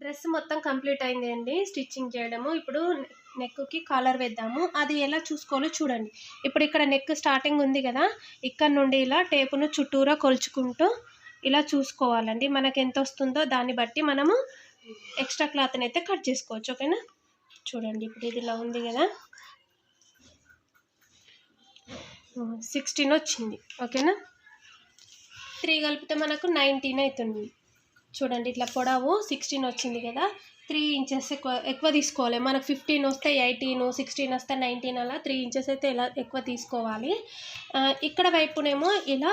Dress మొత్తం complete అయింది అండి స్టిచ్చింగ్ చేయడము ఇప్పుడు నెక్కి కాలర్ వేద్దాము. అది ఎలా చూసుకోవాలో చూడండి. ఇప్పుడు ఇక్కడ నెక్ స్టార్టింగ్ ఉంది కదా ఇక్కడ నుండి ఇలా టేపును చుట్టూరా కొలుచుకుంటూ ఇలా చూసుకోవాలండి. మనకు ఎంత వస్తుందో దాన్ని బట్టి మనము ఎక్స్ట్రా క్లాత్ని అయితే కట్ చేసుకోవచ్చు. ఓకేనా? చూడండి ఇప్పుడు ఇది ఇలా ఉంది కదా. సిక్స్టీన్ వచ్చింది. ఓకేనా? త్రీ కలిపితే మనకు నైన్టీన్ అవుతుంది. చూడండి ఇట్లా పొడవు సిక్స్టీన్ వచ్చింది కదా త్రీ ఇంచెస్ ఎక్కువ ఎక్కువ తీసుకోవాలి. మనకు ఫిఫ్టీన్ వస్తే ఎయిటీన్ సిక్స్టీన్ వస్తే నైన్టీన్ అలా త్రీ ఇంచెస్ అయితే ఇలా ఎక్కువ తీసుకోవాలి. ఇక్కడ వైపునేమో ఇలా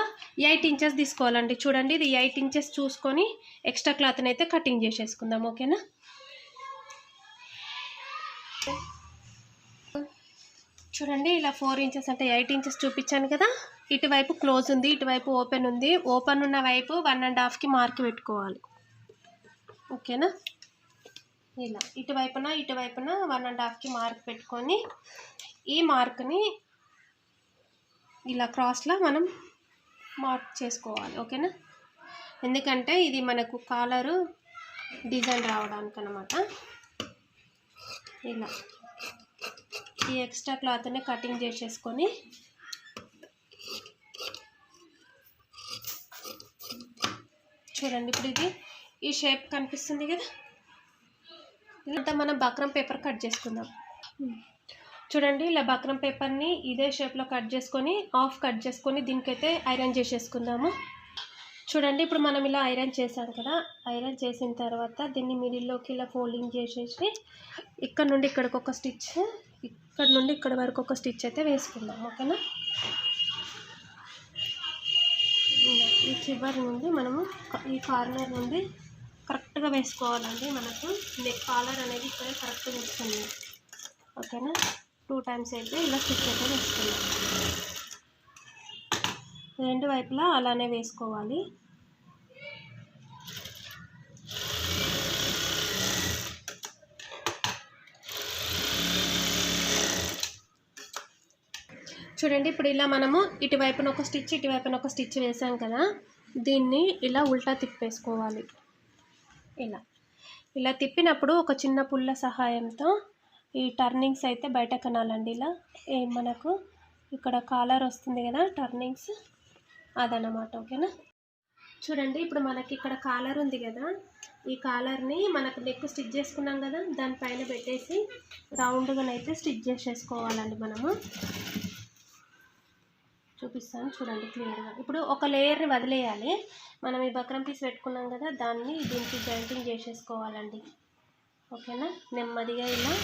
ఎయిట్ ఇంచెస్ తీసుకోవాలండి. చూడండి ఇది ఎయిట్ ఇంచెస్ చూసుకొని ఎక్స్ట్రా క్లాత్ని అయితే కటింగ్ చేసేసుకుందాం ఓకేనా? చూడండి ఇలా ఫోర్ ఇంచెస్ అంటే ఎయిట్ ఇంచెస్ చూపించాను కదా ఇటువైపు క్లోజ్ ఉంది ఇటువైపు ఓపెన్ ఉంది. ఓపెన్ ఉన్న వైపు వన్ అండ్ హాఫ్కి మార్క్ పెట్టుకోవాలి. ఓకేనా? ఇలా ఇటువైపున ఇటువైపున వన్ అండ్ హాఫ్కి మార్క్ పెట్టుకొని ఈ మార్క్ని ఇలా క్రాస్లో మనం మార్క్ చేసుకోవాలి ఓకేనా? ఎందుకంటే ఇది మనకు కాలరు డిజైన్ రావడానికి అనమాట ఇలా ఈ ఎక్స్ట్రా క్లాత్ని కటింగ్ చేసేసుకొని చూడండి ఇప్పుడు ఇది. ఈ షేప్ కనిపిస్తుంది కదా? ఇదంతా మనం బక్రం పేపర్ కట్ చేసుకుందాం. చూడండి ఇలా బక్రం పేపర్ని ఇదే షేప్లో కట్ చేసుకొని ఆఫ్ కట్ చేసుకొని దీనికైతే ఐరన్ చేసేసుకుందాము. చూడండి ఇప్పుడు మనం ఇలా ఐరన్ చేసాం కదా? ఐరన్ చేసిన తర్వాత దీన్ని మిడిల్లోకి ఇలా ఫోల్డింగ్ చేసేసి ఇక్కడ నుండి ఇక్కడికి ఒక స్టిచ్ ఇక్కడ నుండి ఇక్కడ వరకు ఒక స్టిచ్ అయితే వేసుకుందాం ఓకేనా? ఈ చివరి నుండి మనము ఈ కార్నర్ నుండి కరెక్ట్గా వేసుకోవాలండి. మనకు నెక్ కాలర్ అనేది ఇక్కడ కరెక్ట్గా వస్తుంది ఓకేనా? టూ టైమ్స్ అయితే ఇలా స్టిచ్ అయితే వేసుకున్నాం రెండు వైపులా అలానే వేసుకోవాలి. చూడండి ఇప్పుడు ఇలా మనము ఇటువైపున ఒక స్టిచ్ ఇటువైపున ఒక స్టిచ్ వేసాం కదా? దీన్ని ఇలా ఉల్టా తిప్పేసుకోవాలి. ఇలా ఇలా తిప్పినప్పుడు ఒక చిన్న పుల్ల సహాయంతో ఈ టర్నింగ్స్ అయితే బయట కనాలండి ఇలా. ఏ మనకు ఇక్కడ కాలర్ వస్తుంది కదా టర్నింగ్స్ అదనమాట ఓకేనా? చూడండి ఇప్పుడు మనకి ఇక్కడ కాలర్ ఉంది కదా ఈ కాలర్ని మనకు నెక్ స్టిచ్ చేసుకున్నాం కదా దానిపైన పెట్టేసి రౌండ్గానైతే స్టిచ్ చేసేసుకోవాలండి మనము. చూపిస్తాను. చూడండి క్లియర్గా. ఇప్పుడు ఒక లేయర్ని వదిలేయాలి. మనం ఈ బక్రం పీస్ పెట్టుకున్నాం కదా దాన్ని దీనికి జాయింటింగ్ చేసేసుకోవాలండి. ఓకేనా? నెమ్మదిగా ఇలా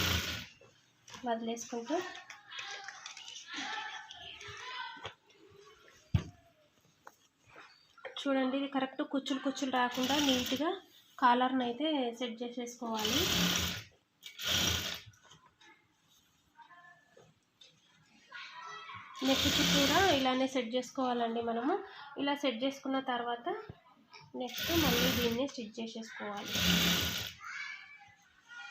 వదిలేసుకుంటూ. చూడండి ఇది కరెక్ట్ కుచ్చులు కుచ్చులు రాకుండా నీట్గా కాలర్ని అయితే సెట్ చేసేసుకోవాలి. నెక్ చుట్టూరా ఇలానే సెట్ చేసుకోవాలండి మనము. ఇలా సెట్ చేసుకున్న తర్వాత నెక్స్ట్ మళ్ళీ దీన్ని స్టిచ్ చేసేసుకోవాలి.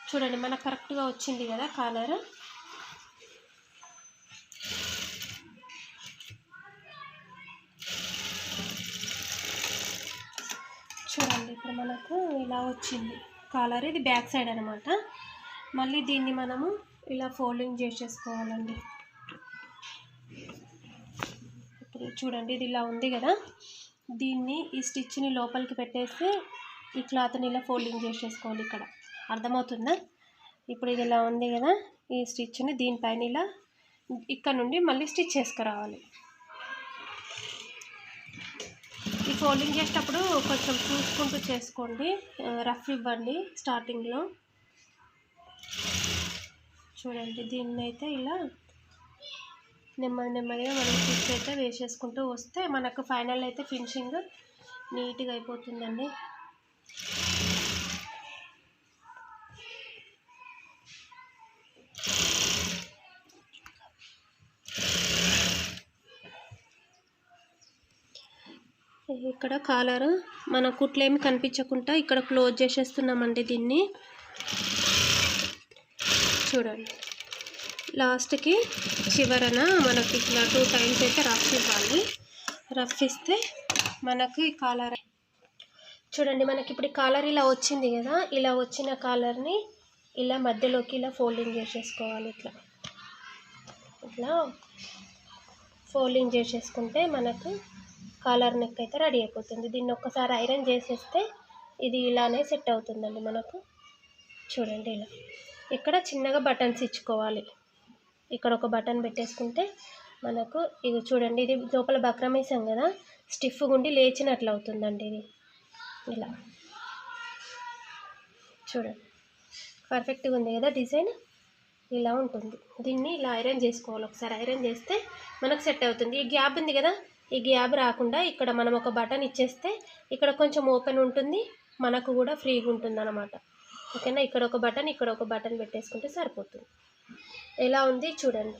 చూడండి మనకు కరెక్ట్గా వచ్చింది కదా కాలర్. చూడండి ఇప్పుడు మనకు ఇలా వచ్చింది కాలర్. ఇది బ్యాక్ సైడ్ అనమాట మళ్ళీ దీన్ని మనము ఇలా ఫోల్డింగ్ చేసేసుకోవాలండి. చూడండి ఇది ఇలా ఉంది కదా. దీన్ని ఈ స్టిచ్ని లోపలికి పెట్టేసి ఈ క్లాత్ని ఇలా ఫోల్డింగ్ చేసేసుకోవాలి ఇక్కడ. అర్థమవుతుందా? ఇప్పుడు ఇది ఇలా ఉంది కదా ఈ స్టిచ్ని దీనిపైన ఇలా ఇక్కడ నుండి మళ్ళీ స్టిచ్ చేసుకురావాలి. ఈ ఫోల్డింగ్ చేసేటప్పుడు కొంచెం చూసుకుంటూ చేసుకోండి. రఫ్ ఇవ్వండి స్టార్టింగ్లో. చూడండి దీన్ని అయితే ఇలా నెమ్మది నెమ్మదిగా మనం స్టిచ్ అయితే వేసేసుకుంటూ వస్తే మనకు ఫైనల్ అయితే ఫినిషింగ్ నీట్గా అయిపోతుందండి. ఇక్కడ కాలర్ మన కుట్లు ఏమి కనిపించకుండా ఇక్కడ క్లోజ్ చేసేస్తున్నామండి దీన్ని. చూడండి. లాస్ట్కి చివరన మనకి ఇట్లా టూ టైమ్స్ అయితే రఫ్ ఇవ్వాలి. రఫ్ ఇస్తే మనకి కాలర్ చూడండి మనకి ఇప్పుడు కాలర్ ఇలా వచ్చింది కదా ఇలా వచ్చిన కాలర్ని ఇలా మధ్యలోకి ఇలా ఫోల్డింగ్ చేసేసుకోవాలి ఇట్లా. ఇట్లా ఫోల్డింగ్ చేసేసుకుంటే మనకు కాలర్ నెక్ అయితే రెడీ అయిపోతుంది. దీన్ని ఒక్కసారి ఐరన్ చేసేస్తే ఇది ఇలానే సెట్ అవుతుందండి మనకు. చూడండి ఇలా. ఇక్కడ చిన్నగా బటన్స్ ఇచ్చుకోవాలి. ఇక్కడ ఒక బటన్ పెట్టేసుకుంటే మనకు ఇది చూడండి ఇది లోపల బక్రం వేసాం కదా స్టిఫ్ గుండి లేచినట్లు అవుతుందండి ఇది. ఇలా. చూడండి. పర్ఫెక్ట్గా ఉంది కదా డిజైన్? ఇలా ఉంటుంది. దీన్ని ఇలా ఐరన్ చేసుకోవాలి. ఒకసారి ఐరన్ చేస్తే మనకు సెట్ అవుతుంది. ఈ గ్యాప్ ఉంది కదా ఈ గ్యాప్ రాకుండా ఇక్కడ మనం ఒక బటన్ ఇచ్చేస్తే ఇక్కడ కొంచెం ఓపెన్ ఉంటుంది మనకు కూడా ఫ్రీగా ఉంటుంది అనమాట ఓకేనా? ఇక్కడ ఒక బటన్ ఇక్కడ ఒక బటన్ పెట్టేసుకుంటే సరిపోతుంది. ఎలా ఉంది చూడండి